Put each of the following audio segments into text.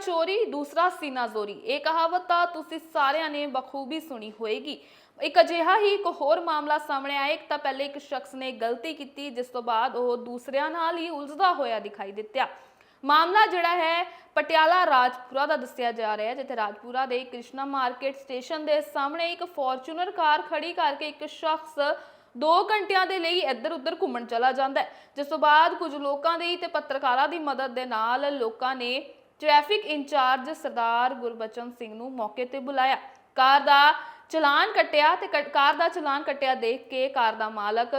ਚੋਰੀ ਦੂਸਰਾ ਸੀਨਾ ਜ਼ੋਰੀ ਇਹ ਕਹਾਵਤ ਤਾਂ ਤੁਸੀਂ ਸਾਰਿਆਂ ਨੇ ਬਖੂਬੀ ਸੁਣੀ ਹੋਏਗੀ ਇੱਕ ਅਜਿਹਾ ਹੀ ਇੱਕ ਹੋਰ ਮਾਮਲਾ ਸਾਹਮਣੇ ਆਇਆ ਇੱਕ ਤਾਂ ਪਹਿਲੇ ਇੱਕ ਸ਼ਖਸ ਨੇ ਗਲਤੀ ਕੀਤੀ ਜਿਸ ਤੋਂ ਬਾਅਦ ਉਹ ਦੂਸਰਿਆਂ ਨਾਲ ਹੀ ਉਲਝਦਾ ਹੋਇਆ ਦਿਖਾਈ ਦਿੱਤਾ ਮਾਮਲਾ ਜਿਹੜਾ ਹੈ ਪਟਿਆਲਾ ਰਾਜਪੁਰਾ ਦਾ ਦੱਸਿਆ ਜਾ ਰਿਹਾ ਹੈ ਜਿੱਥੇ ਰਾਜਪੁਰਾ ਦੇ ਕ੍ਰਿਸ਼ਨਾ ਮਾਰਕੀਟ ਸਟੇਸ਼ਨ ਦੇ ਸਾਹਮਣੇ ਇੱਕ ਫੋਰਚੂਨਰ ਕਾਰ ਖੜੀ ਕਰਕੇ ਇੱਕ ਸ਼ਖਸ 2 ਘੰਟਿਆਂ ਦੇ ਲਈ ਇੱਧਰ ਉੱਧਰ ਘੁੰਮਣ ਚਲਾ ਜਾਂਦਾ ਹੈ ਜਿਸ ਤੋਂ ਬਾਅਦ ਕੁਝ ਲੋਕਾਂ ਦੀ ਤੇ ਪੱਤਰਕਾਰਾਂ ਦੀ ਮਦਦ ਦੇ ਨਾਲ ਲੋਕਾਂ ਨੇ ਟ੍ਰੈਫਿਕ ਇੰਚਾਰਜ ਸਰਦਾਰ ਗੁਰਬਚਨ ਸਿੰਘ ਨੂੰ ਮੌਕੇ ਤੇ ਬੁਲਾਇਆ। ਕਾਰ ਦਾ ਚਲਾਨ ਕੱਟਿਆ ਤੇ ਕਾਰ ਦਾ ਚਲਾਨ ਕੱਟਿਆ ਦੇਖ ਕੇ ਕਾਰ ਦਾ ਮਾਲਕ,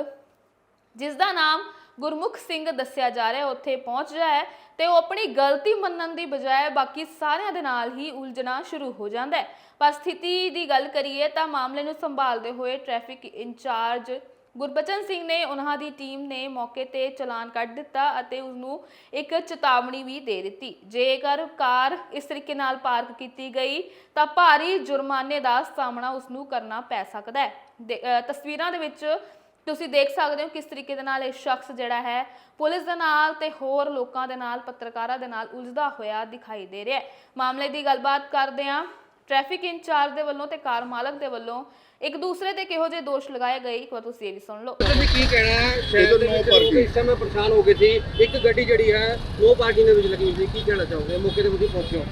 ਜਿਸ ਦਾ ਨਾਮ ਗੁਰਮੁਖ ਸਿੰਘ ਦੱਸਿਆ ਜਾ ਰਿਹਾ, ਉੱਥੇ ਪਹੁੰਚ ਜਾਏ ਤੇ ਉਹ ਆਪਣੀ ਗਲਤੀ ਮੰਨਣ ਦੀ ਬਜਾਏ ਬਾਕੀ ਸਾਰਿਆਂ ਦੇ ਨਾਲ ਹੀ ਉਲਝਣਾ ਸ਼ੁਰੂ ਹੋ ਜਾਂਦਾ ਹੈ। ਪਰ ਸਥਿਤੀ ਦੀ ਗੱਲ ਕਰੀਏ ਤਾਂ ਮਾਮਲੇ ਨੂੰ ਸੰਭਾਲਦੇ ਹੋਏ ਟ੍ਰੈਫਿਕ ਇੰਚਾਰਜ ਗੁਰਬਚਨ ਸਿੰਘ ਨੇ ਉਹਨਾਂ ਦੀ ਟੀਮ ਨੇ ਮੌਕੇ ਤੇ ਚਲਾਨ ਕੱਢ ਦਿੱਤਾ ਅਤੇ ਉਸ ਨੂੰ ਇੱਕ ਚੇਤਾਵਨੀ ਵੀ ਦੇ ਦਿੱਤੀ। ਜੇਕਰ ਕਾਰ ਇਸ ਤਰੀਕੇ ਨਾਲ ਪਾਰਕ ਕੀਤੀ ਗਈ, ਤਾਂ ਭਾਰੀ ਜੁਰਮਾਨੇ ਦਾ ਸਾਹਮਣਾ ਉਸ ਨੂੰ ਕਰਨਾ ਪੈ ਸਕਦਾ ਹੈ। ਦੇ- ਤਸਵੀਰਾਂ ਦੇ ਵਿੱਚ ਤੁਸੀਂ ਦੇਖ ਸਕਦੇ ਹੋ ਕਿਸ ਤਰੀਕੇ ਦੇ ਨਾਲ ਇਹ ਸ਼ਖਸ ਜਿਹੜਾ ਹੈ, ਪੁਲਿਸ ਦੇ ਨਾਲ ਤੇ ਹੋਰ ਲੋਕਾਂ ਦੇ ਨਾਲ, ਪੱਤਰਕਾਰਾਂ ਦੇ ਨਾਲ ਉਲਝਦਾ ਹੋਇਆ ਦਿਖਾਈ ਦੇ ਰਿਹਾ ਹੈ। ਮਾਮਲੇ ਦੀ ਗੱਲਬਾਤ ਕਰਦੇ ਹਾਂ। ਟ੍ਰੈਫਿਕ ਇੰਚਾਰਜ ਦੇ ਵੱਲੋਂ ਤੇ ਕਾਰ ਮਾਲਕ ਦੇ ਵੱਲੋਂ ਇੱਕ ਦੂਸਰੇ ਤੇ ਕਿਹੋ ਜਿਹੇ ਦੋਸ਼ ਲਗਾਏ ਗਏ ਇੱਕ ਵਾਰ ਤੁਸੀਂ ਇਹ ਵੀ ਸੁਣ ਲਓ। ਤੁਸੀਂ ਕੀ ਕਹਿਣਾ ਹੈ ਸ਼ਹਿਰ ਦੇ ਵਿੱਚ ਲੋਕ ਇਸ ਸਮੇਂ ਪਰੇਸ਼ਾਨ ਹੋ ਗਏ ਸੀ। ਇੱਕ ਗੱਡੀ ਜਿਹੜੀ ਹੈ ਨੋ ਪਾਰਕਿੰਗ ਦੇ ਵਿੱਚ ਲੱਗੀ ਹੋਈ ਸੀ। ਕੀ ਕਹਿਣਾ ਚਾਹੋਗੇ? ਮੌਕੇ ਤੇ ਤੁਸੀਂ ਪਹੁੰਚੇ। ਹੋ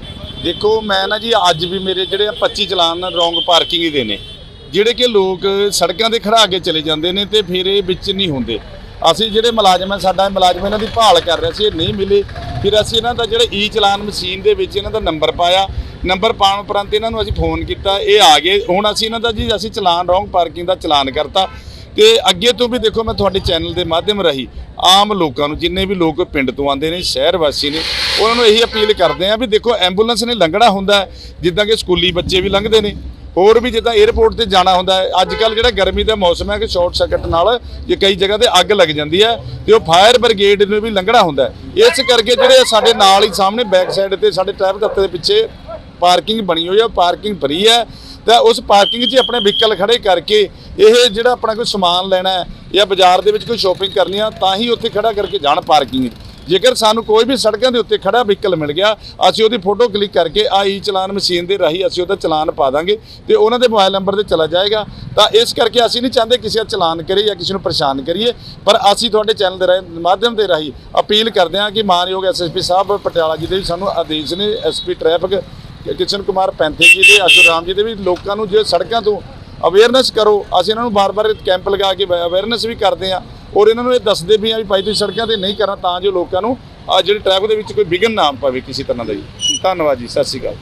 ਦੇਖੋ ਮੈਂ ਨਾ ਜੀ ਅੱਜ ਵੀ ਮੇਰੇ ਜਿਹੜੇ ਆ 25 ਚਲਾਨ ਰੋਂਗ ਪਾਰਕਿੰਗ ਦੇ ਨੇ। ਜਿਹੜੇ ਕਿ ਲੋਕ ਸੜਕਾਂ ਤੇ ਖੜਾ ਕੇ ਚਲੇ ਜਾਂਦੇ ਨੇ ਤੇ ਫਿਰ ਇਹ ਵਿੱਚ ਨਹੀਂ ਹੁੰਦੇ। ਅਸੀਂ ਜਿਹੜੇ ਮੁਲਾਜ਼ਮ ਆ ਸਾਡਾ ਮੁਲਾਜ਼ਮ ਇਹਨਾਂ ਦੀ ਭਾਲ ਕਰ ਰਿਹਾ ਸੀ ਇਹ ਨਹੀਂ ਮਿਲੇ। ਫਿਰ ਅਸੀਂ ਇਹਨਾਂ ਦਾ ਜਿਹੜੇ ਈ ਚਲਾਨ ਮਸ਼ੀਨ ਦੇ ਵਿੱਚ ਇਹਨਾਂ ਦਾ ਨੰਬਰ ਪਾਇਆ। ਨੰਬਰ ਪਾਉਣ ਉਪਰੰਤ ਇਹਨਾਂ ਨੂੰ ਅਸੀਂ ਫੋਨ ਕੀਤਾ, ਇਹ ਆ ਗਏ। ਹੁਣ ਅਸੀਂ ਇਹਨਾਂ ਦਾ ਜੀ, ਅਸੀਂ ਚਲਾਨ, ਰੋਂਗ ਪਾਰਕਿੰਗ ਦਾ ਚਲਾਨ ਕਰਤਾ। ਤੇ ਅੱਗੇ ਤੋਂ ਵੀ ਦੇਖੋ, ਮੈਂ ਤੁਹਾਡੇ ਚੈਨਲ ਦੇ ਮਾਧਿਅਮ ਰਾਹੀਂ ਆਮ ਲੋਕਾਂ ਨੂੰ, ਜਿੰਨੇ ਵੀ ਲੋਕ ਪਿੰਡ ਤੋਂ ਆਉਂਦੇ ਨੇ, ਸ਼ਹਿਰ ਵਾਸੀ ਨੇ, ਉਹਨਾਂ ਨੂੰ ਇਹੀ ਅਪੀਲ ਕਰਦੇ ਆ ਵੀ ਦੇਖੋ, ਐਂਬੂਲੈਂਸ ਨੇ ਲੰਘਣਾ ਹੁੰਦਾ ਜਿੱਦਾਂ ਕਿ ਸਕੂਲੀ ਬੱਚੇ ਵੀ ਲੰਘਦੇ ਨੇ। ਹੋਰ ਵੀ ਜਿੱਦਾਂ 에어ਪੋਰਟ ਤੇ ਜਾਣਾ ਹੁੰਦਾ ਹੈ ਅੱਜ ਕੱਲ ਜਿਹੜਾ ਗਰਮੀ ਦਾ ਮੌਸਮ ਹੈ ਕਿ ਸ਼ਾਰਟ ਸਰਕਟ ਨਾਲ ਜੇ ਕਈ ਜਗ੍ਹਾ ਤੇ ਅੱਗ ਲੱਗ ਜਾਂਦੀ ਹੈ, ਤੇ ਉਹ ਫਾਇਰ ਬ੍ਰਿਗੇਡ ਨੂੰ ਵੀ ਲੰਘਣਾ ਹੁੰਦਾ ਇਸ ਕਰਕੇ ਜਿਹੜੇ ਸਾਡੇ ਨਾਲ ਹੀ ਸਾਹਮਣੇ ਬੈਕ ਸਾਈਡ ਤੇ ਸਾਡੇ ਟ੍ਰੈਫਿਕ ਦਫ਼ਤਰ ਦੇ ਪਿੱਛੇ ਪਾਰਕਿੰਗ ਬਣੀ ਹੋਈ ਹੈ ਪਾਰਕਿੰਗ ਫਰੀ ਹੈ ਤਾਂ ਉਸ ਪਾਰਕਿੰਗ 'ਚ ਆਪਣੇ ਵਹੀਕਲ ਖੜੇ ਕਰਕੇ ਇਹ ਜਿਹੜਾ ਆਪਣਾ ਕੋਈ ਸਮਾਨ ਲੈਣਾ ਹੈ ਜਾਂ ਬਾਜ਼ਾਰ ਦੇ ਵਿੱਚ ਕੋਈ ਸ਼ੋਪਿੰਗ ਕਰਨੀ ਆ, ਤਾਂ ਹੀ ਉੱਥੇ ਖੜਾ ਕਰਕੇ ਜਾਣ ਪਾਰਕਿੰਗ ਜੇਕਰ ਸਾਨੂੰ ਕੋਈ ਵੀ ਸੜਕਾਂ ਦੇ ਉੱਤੇ ਖੜਾ ਵਹੀਕਲ ਮਿਲ ਗਿਆ, ਅਸੀਂ ਉਹਦੀ ਫੋਟੋ ਕਲਿੱਕ ਕਰਕੇ ਆਈ ਚਲਾਨ ਮਸ਼ੀਨ ਦੇ ਰਾਹੀਂ ਅਸੀਂ ਉਹਦਾ ਚਲਾਨ ਪਾ ਦਾਂਗੇ ਤੇ ਉਹਨਾਂ ਦੇ ਮੋਬਾਈਲ ਨੰਬਰ ਤੇ ਚਲਾ ਜਾਏਗਾ। ਤਾਂ ਇਸ ਕਰਕੇ ਅਸੀਂ ਨਹੀਂ ਚਾਹੁੰਦੇ ਕਿਸੇ ਦਾ ਚਲਾਨ ਕਰੀਏ ਜਾਂ ਕਿਸੇ ਨੂੰ ਪਰੇਸ਼ਾਨ ਕਰੀਏ, ਪਰ ਅਸੀਂ ਤੁਹਾਡੇ ਚੈਨਲ ਦੇ ਰਾਹੀਂ, ਮਾਧਿਅਮ ਦੇ ਰਾਹੀਂ ਅਪੀਲ ਕਰਦੇ ਹਾਂ ਕਿ ਮਾਨਯੋਗ ਐਸਐਸਪੀ ਸਾਹਿਬ ਪਟਿਆਲਾ ਜੀ ਦੇ ਵੀ ਸਾਨੂੰ ਆਦੇਸ਼ ਨੇ ਐਸਪੀ ਟ੍ਰੈਫਿਕ ਕਿਸ਼ਨ ਕੁਮਾਰ ਪੈਂਥੇ ਜੀ ਦੇ ਅਸ਼ਰ ਰਾਮ ਜੀ ਦੇ ਵੀ ਲੋਕਾਂ ਨੂੰ ਜੇ ਸੜਕਾਂ ਤੋਂ ਅਵੇਅਰਨੈਸ ਕਰੋ, ਅਸੀਂ ਇਹਨਾਂ ਨੂੰ ਬਾਰ-ਬਾਰ ਕੈਂਪ ਲਗਾ ਕੇ ਅਵੇਅਰਨੈਸ ਵੀ ਕਰਦੇ ਆ ਔਰ ਇਹਨਾਂ ਨੂੰ ਇਹ ਦੱਸਦੇ ਵੀ ਆ ਵੀ ਭਾਈ ਤੁਸੀਂ ਸੜਕਾਂ ਤੇ ਨਹੀਂ ਕਰਨਾ ਤਾਂ ਜੋ ਲੋਕਾਂ ਨੂੰ ਆ ਜਿਹੜੀ ਟ੍ਰੈਫਿਕ ਦੇ ਵਿੱਚ ਕੋਈ ਵਿਘਨ ਨਾ ਪਵੇ ਕਿਸੇ ਤਰ੍ਹਾਂ ਦਾ ਜੀ ਧੰਨਵਾਦ ਜੀ, ਸਤਿ ਸ਼੍ਰੀ ਅਕਾਲ।